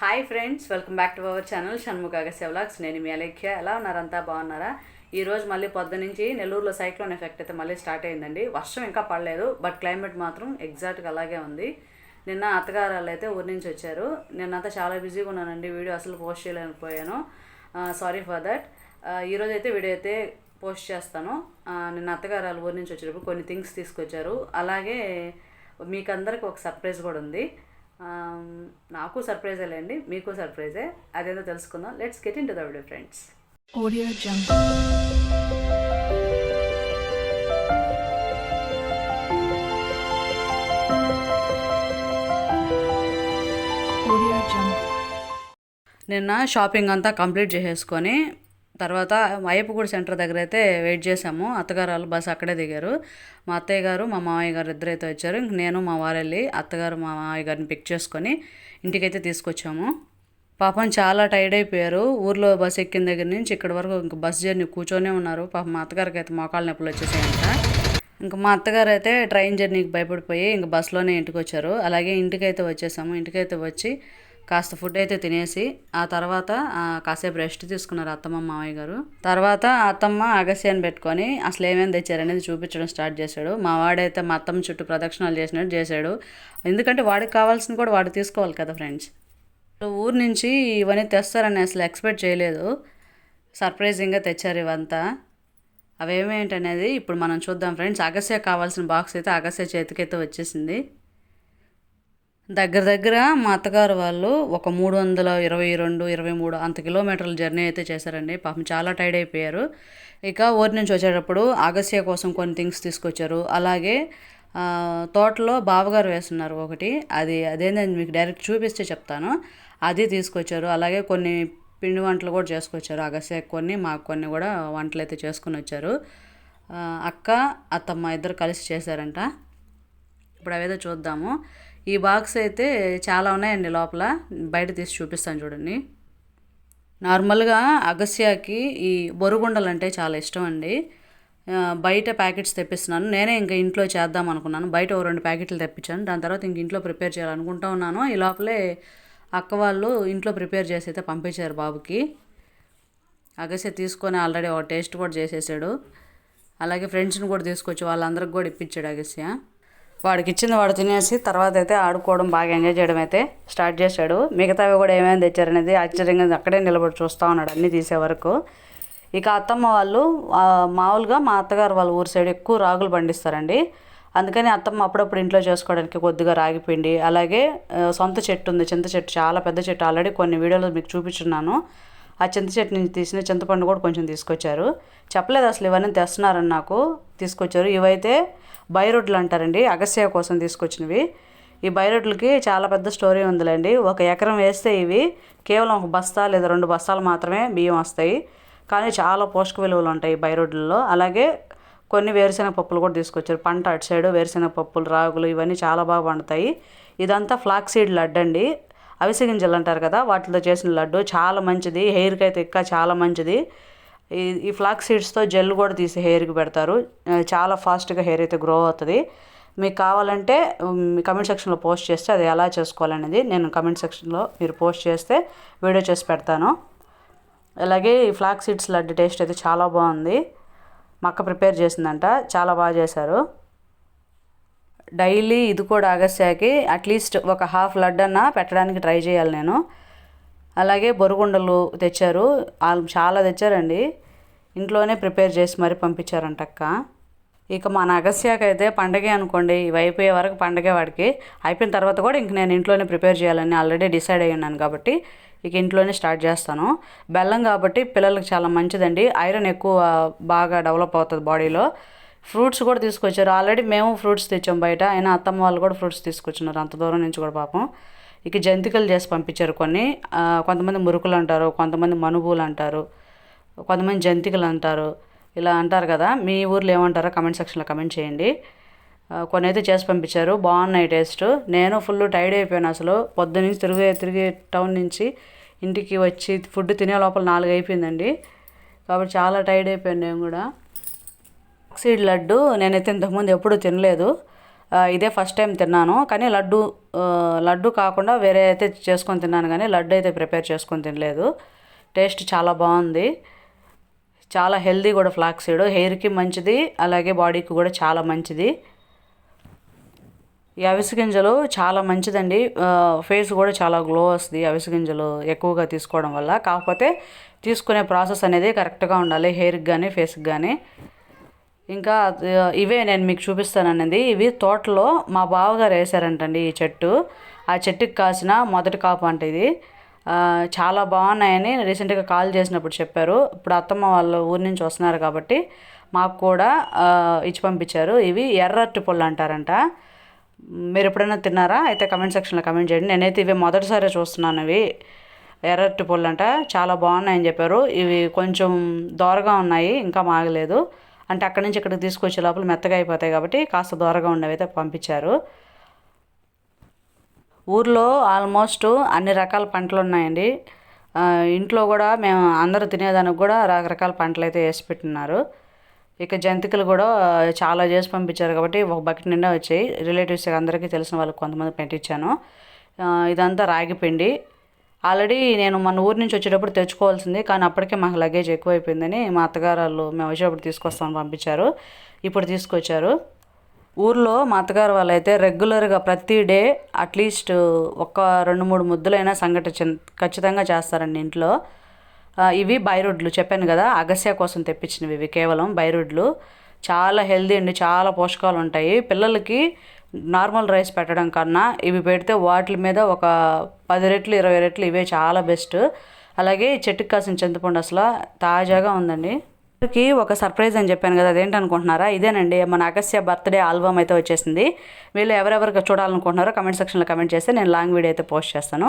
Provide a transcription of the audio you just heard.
Hi friends welcome back to our channel Shanmukha Agasya vlogs. నేను మీ అలేఖ్య. ఎలా ఉన్నారంతా బాగున్నారా? ఈరోజు మళ్ళీ పొద్దు నుంచి నెల్లూరులో సైక్లోన్ ఎఫెక్ట్ అయితే మళ్ళీ స్టార్ట్ అయిందండి. వర్షం ఇంకా పడలేదు బట్ క్లైమేట్ మాత్రం ఎగ్జాక్ట్గా అలాగే ఉంది. నిన్న అత్తగారు వాళ్ళు అయితే ఊరి నుంచి వచ్చారు. నిన్నంతా చాలా బిజీగా ఉన్నానండి వీడియో అసలు పోస్ట్ చేయలేకపోయాను. Sorry for that. ఈరోజు అయితే వీడియో అయితే పోస్ట్ చేస్తాను. నిన్న అత్తగారు వాళ్ళ ఊరి నుంచి వచ్చేటప్పుడు కొన్ని థింగ్స్ తీసుకొచ్చారు. అలాగే మీకు అందరికి ఒక సర్ప్రైజ్ కూడా ఉంది. నాకు సర్ప్రైజే లేండి మీకు సర్ప్రైజే అదేదో తెలుసుకుందాం. Let's get in to the video friends Jungle. నిన్న షాపింగ్ అంతా కంప్లీట్ చేసేసుకొని తర్వాత అయ్యప్పగూడి సెంటర్ దగ్గర అయితే వెయిట్ చేసాము అత్తగారు వాళ్ళు బస్సు అక్కడే దిగారు. మా అత్తయ్య గారు మా మామయ్య గారు ఇద్దరైతే వచ్చారు. ఇంక నేను మా వారు వెళ్ళి అత్తగారు మా మామయ్య గారిని పిక్ చేసుకొని ఇంటికైతే తీసుకొచ్చాము. పాపం చాలా టైర్డ్ అయిపోయారు. ఊర్లో బస్ ఎక్కిన దగ్గర నుంచి ఇక్కడి వరకు ఇంక బస్ జర్నీ కూర్చొనే ఉన్నారు. పాపం మా అత్తగారికి అయితే మోకాళ్ళ నొప్పులు వచ్చేసాయంట. ఇంకా మా అత్తగారు అయితే ట్రైన్ జర్నీకి భయపడిపోయి ఇంక బస్సులోనే ఇంటికి వచ్చారు అలాగే ఇంటికైతే వచ్చేసాము. ఇంటికైతే వచ్చి కాస్త ఫుడ్ అయితే తినేసి ఆ తర్వాత కాసేపు రెస్ట్ తీసుకున్నారు అత్తమ్మ మామయ్య గారు. తర్వాత అత్తమ్మ అగస్యాన్ని పెట్టుకొని అసలు ఏమేమి తెచ్చారనేది చూపించడం స్టార్ట్ చేశాడు. మా వాడైతే మా అత్తమ్మ చుట్టూ ప్రదక్షిణాలు చేసినట్టు చేశాడు. ఎందుకంటే వాడికి కావాల్సింది కూడా వాడు తీసుకోవాలి కదా ఫ్రెండ్స్ ఊరు నుంచి ఇవన్నీ తెస్తారని అసలు ఎక్స్పెక్ట్ చేయలేదు. సర్ప్రైజింగ్గా తెచ్చారు ఇవంతా. అవేమేంటనేది ఇప్పుడు మనం చూద్దాం ఫ్రెండ్స్ అగస్య కావాల్సిన బాక్స్ అయితే అగస్య చేతికైతే వచ్చేసింది. దగ్గర దగ్గర మా అత్తగారు వాళ్ళు ఒక మూడు వందల ఇరవై రెండు ఇరవై మూడు అంత కిలోమీటర్ల జర్నీ అయితే చేశారండి. పాపం చాలా టైర్డ్ అయిపోయారు. ఇక ఊరి నుంచి వచ్చేటప్పుడు అగస్య కోసం కొన్ని థింగ్స్ తీసుకొచ్చారు. అలాగే తోటలో బావగారు వేస్తున్నారు ఒకటి. అది అదేందని మీకు డైరెక్ట్ చూపిస్తే చెప్తాను. అది తీసుకొచ్చారు. అలాగే కొన్ని పిండి వంటలు కూడా చేసుకొచ్చారు. అగస్య కొన్ని మాకు కొన్ని కూడా వంటలు అయితే చేసుకుని వచ్చారు. అక్క అత్తమ్మ ఇద్దరు కలిసి చేశారంట. ఇప్పుడు అవేదో చూద్దాము. ఈ బాక్స్ అయితే చాలా ఉన్నాయండి లోపల. బయట తీసి చూపిస్తాను చూడండి. నార్మల్గా అగస్యాకి ఈ బొరుగుండలు అంటే చాలా ఇష్టం అండి బయట ప్యాకెట్స్ తెప్పిస్తున్నాను. నేనే ఇంకా ఇంట్లో చేద్దాం అనుకున్నాను. బయట ఓ రెండు ప్యాకెట్లు తెప్పించాను. దాని తర్వాత ఇంక ఇంట్లో ప్రిపేర్ చేయాలనుకుంటా ఉన్నాను. ఈ లోపలే అక్క వాళ్ళు ఇంట్లో ప్రిపేర్ చేసి అయితే పంపించారు బాబుకి. అగస్య తీసుకొని ఆల్రెడీ ఒక టేస్ట్ కూడా చేసేసాడు. అలాగే ఫ్రెండ్స్ని కూడా తీసుకొచ్చి వాళ్ళందరికి కూడా ఇప్పించాడు అగస్య. వాడికి ఇచ్చింది వాడు తినేసి తర్వాత అయితే ఆడుకోవడం బాగా ఎంజాయ్ చేయడం అయితే స్టార్ట్ చేశాడు. మిగతావి కూడా ఏమేమి తెచ్చారనేది ఆశ్చర్యంగా అక్కడే నిలబడి చూస్తూ ఉన్నాడు అన్నీ తీసే వరకు. ఇక అత్తమ్మ వాళ్ళు మామూలుగా మా అత్తగారు వాళ్ళ ఊరి సైడ్ ఎక్కువ రాగులు పండిస్తారండి. అందుకని అత్తమ్మ అప్పుడప్పుడు ఇంట్లో చేసుకోవడానికి కొద్దిగా రాగిపిండి అలాగే సొంత చెట్టు ఉంది చింత చెట్టు చాలా పెద్ద చెట్టు ఆల్రెడీ కొన్ని వీడియోలు మీకు చూపించున్నాను ఆ చింత చెట్టు నుంచి తీసిన చింతపండు కూడా కొంచెం తీసుకొచ్చారు. చెప్పలేదు అసలు ఇవన్నీ తెస్తున్నారని నాకు తీసుకొచ్చారు. ఇవైతే బైరొడ్లు అంటారండి అగస్య కోసం తీసుకొచ్చినవి. ఈ బైరొడ్లకి చాలా పెద్ద స్టోరీ ఉందిలేండి. ఒక ఎకరం వేస్తే ఇవి కేవలం ఒక బస్తా లేదా రెండు బస్తాలు మాత్రమే బియ్యం వస్తాయి. కానీ చాలా పోషక విలువలు ఉంటాయి ఈ బైరొడ్లలో. అలాగే కొన్ని వేరుశెనగ పప్పులు కూడా తీసుకొచ్చారు. పంట అటు సైడు వేరుశెనగ పప్పులు రాగులు ఇవన్నీ చాలా బాగా పండుతాయి. ఇదంతా ఫ్లాక్ సీడ్ అవిసె గింజలు అంటారు కదా వాటితో చేసిన లడ్డు చాలా మంచిది. హెయిర్కి అయితే ఇంకా చాలా మంచిది. ఈ ఈ ఫ్లాక్ సీడ్స్తో జెల్ కూడా తీసి హెయిర్కి పెడతారు. చాలా ఫాస్ట్గా హెయిర్ అయితే గ్రో అవుతుంది. మీకు కావాలంటే కమెంట్ సెక్షన్లో పోస్ట్ చేస్తే అది ఎలా చేసుకోవాలనేది నేను కమెంట్ సెక్షన్లో మీరు పోస్ట్ చేస్తే వీడియో చేసి పెడతాను. అలాగే ఈ ఫ్లాక్ సీడ్స్ లడ్డు టేస్ట్ అయితే చాలా బాగుంది. మా అక్క ప్రిపేర్ చేసిందంట చాలా బాగా చేశారు. డైలీ ఇది కూడా అగస్యాకి అట్లీస్ట్ ఒక హాఫ్ లడ్ అన్న పెట్టడానికి ట్రై చేయాలి నేను. అలాగే బొరుగుండలు తెచ్చారు. వాళ్ళు చాలా తెచ్చారండి. ఇంట్లోనే ప్రిపేర్ చేసి మరి పంపించారంట అక్క. ఇక మన అగస్యాకి అయితే పండగే అనుకోండి. ఇవి అయిపోయే వరకు పండగే వాడికి. అయిపోయిన తర్వాత కూడా ఇంక నేను ఇంట్లోనే ప్రిపేర్ చేయాలని ఆల్రెడీ డిసైడ్ అయ్యి ఉన్నాను కాబట్టి ఇక ఇంట్లోనే స్టార్ట్ చేస్తాను. బెల్లం కాబట్టి పిల్లలకి చాలా మంచిదండి. ఐరన్ ఎక్కువ బాగా డెవలప్ అవుతుంది బాడీలో ఫ్రూట్స్ కూడా తీసుకొచ్చారు. ఆల్రెడీ మేము ఫ్రూట్స్ తెచ్చాం బయట. అయినా అత్తమ్మ వాళ్ళు కూడా ఫ్రూట్స్ తీసుకొచ్చినారు. అంత దూరం నుంచి కూడా పాపం. ఇక జంతికలు చేసి పంపించారు కొన్ని. కొంతమంది మురుకులు అంటారు కొంతమంది మనుబులు అంటారు కొంతమంది జంతికలు అంటారు. ఇలా అంటారు కదా. మీ ఊర్లో ఏమంటారో కమెంట్ సెక్షన్లో కమెంట్ చేయండి. కొన్ని అయితే చేసి పంపించారు. బాగున్నాయి టేస్ట్. నేను ఫుల్ టైర్డ్ అయిపోయాను అసలు. పొద్దు నుంచి తిరిగి తిరిగి టౌన్ నుంచి ఇంటికి వచ్చి ఫుడ్ తినే లోపల నాలుగు అయిపోయిందండి. కాబట్టి చాలా టైర్డ్ అయిపోయాను నేను కూడా. సీడ్ లడ్డు నేనైతే ఇంతకుముందు ఎప్పుడూ తినలేదు. ఇదే ఫస్ట్ టైం తిన్నాను. కానీ లడ్డు లడ్డు కాకుండా వేరే అయితే చేసుకొని తిన్నాను కానీ లడ్డు అయితే ప్రిపేర్ చేసుకొని తినలేదు. టేస్ట్ చాలా బాగుంది. చాలా హెల్దీ కూడా ఫ్లాక్ సీడ్ హెయిర్కి మంచిది అలాగే బాడీకి కూడా చాలా మంచిది. ఈ అవిసి గింజలు చాలా మంచిదండి. ఫేస్ కూడా చాలా గ్లో వస్తుంది అవిసి గింజలు ఎక్కువగా తీసుకోవడం వల్ల. కాకపోతే తీసుకునే ప్రాసెస్ అనేది కరెక్ట్గా ఉండాలి హెయిర్కి కానీ ఫేస్కి కానీ ఇంకా ఇవే నేను మీకు చూపిస్తానన్నది ఇవి తోటలో మా బావగారు వేసారంటండి ఈ చెట్టు. ఆ చెట్టుకి కాసిన మొదటి కాపు అంట ఇది. చాలా బాగున్నాయని రీసెంట్గా కాల్ చేసినప్పుడు చెప్పారు. ఇప్పుడు అత్తమ్మ వాళ్ళు ఊరి నుంచి వస్తున్నారు కాబట్టి మాకు కూడా ఇచ్చి పంపించారు. ఇవి ఎర్రటి పళ్ళు అంటారంట. మీరు ఎప్పుడైనా తిన్నారా? అయితే కమెంట్ సెక్షన్లో కమెంట్ చేయండి. నేనైతే ఇవి మొదటిసారి చూస్తున్నాను ఇవి. ఎర్రటి పళ్ళు అంట. చాలా బాగున్నాయని చెప్పారు. ఇవి కొంచెం దోరగా ఉన్నాయి ఇంకా మాగలేదు. అంటే అక్కడి నుంచి ఇక్కడికి తీసుకొచ్చే లోపల మెత్తగా అయిపోతాయి కాబట్టి కాస్త దూరంగా ఉండవైతే అయితే పంపించారు. ఊర్లో ఆల్మోస్ట్ అన్ని రకాల పంటలు ఉన్నాయండి. ఇంట్లో కూడా మేము అందరూ తినేదానికి కూడా రకరకాల పంటలు అయితే వేసి పెట్టినారు. ఇక జంతికలు కూడా చాలా చేసి పంపించారు కాబట్టి ఒక బకెట్ నిండా వచ్చాయి. రిలేటివ్స్ అందరికీ తెలిసిన వాళ్ళకి కొంతమంది పెట్టించాను ఇదంతా రాగి పిండి. ఆల్రెడీ నేను మన ఊరు నుంచి వచ్చేటప్పుడు తెచ్చుకోవాల్సింది కానీ అప్పటికే మాకు లగేజ్ ఎక్కువైపోయిందని మా అత్తగారు వాళ్ళు మేము వచ్చేటప్పుడు తీసుకొస్తామని పంపించారు. ఇప్పుడు తీసుకొచ్చారు. ఊర్లో మా అత్తగారు అయితే రెగ్యులర్గా ప్రతి డే అట్లీస్ట్ ఒక రెండు మూడు ముద్దులైనా సంఘట ఖచ్చితంగా చేస్తారండి ఇంట్లో. ఇవి బైరుడ్లు చెప్పాను కదా అగస్య కోసం తెప్పించినవి ఇవి కేవలం బైరుడ్లు. చాలా హెల్దీ అండి చాలా పోషకాలు ఉంటాయి. పిల్లలకి నార్మల్ రైస్ పెట్టడం కన్నా ఇవి పెడితే వాటి మీద ఒక పది రెట్లు ఇరవై రెట్లు ఇవే చాలా బెస్ట్. అలాగే ఈ చెట్టుకి కాసిన చింతపండు అసలు తాజాగా ఉందండి. కి ఒక సర్ప్రైజ్ అని చెప్పాను కదా అదేంటనుకుంటున్నారా ఇదేనండి మన అగస్య బర్త్డే ఆల్బమ్ అయితే వచ్చేసింది. వీళ్ళు ఎవరెవరికి చూడాలనుకుంటున్నారో కమెంట్ సెక్షన్లో కమెంట్ చేస్తే నేను లాంగ్ వీడియో అయితే పోస్ట్ చేస్తాను.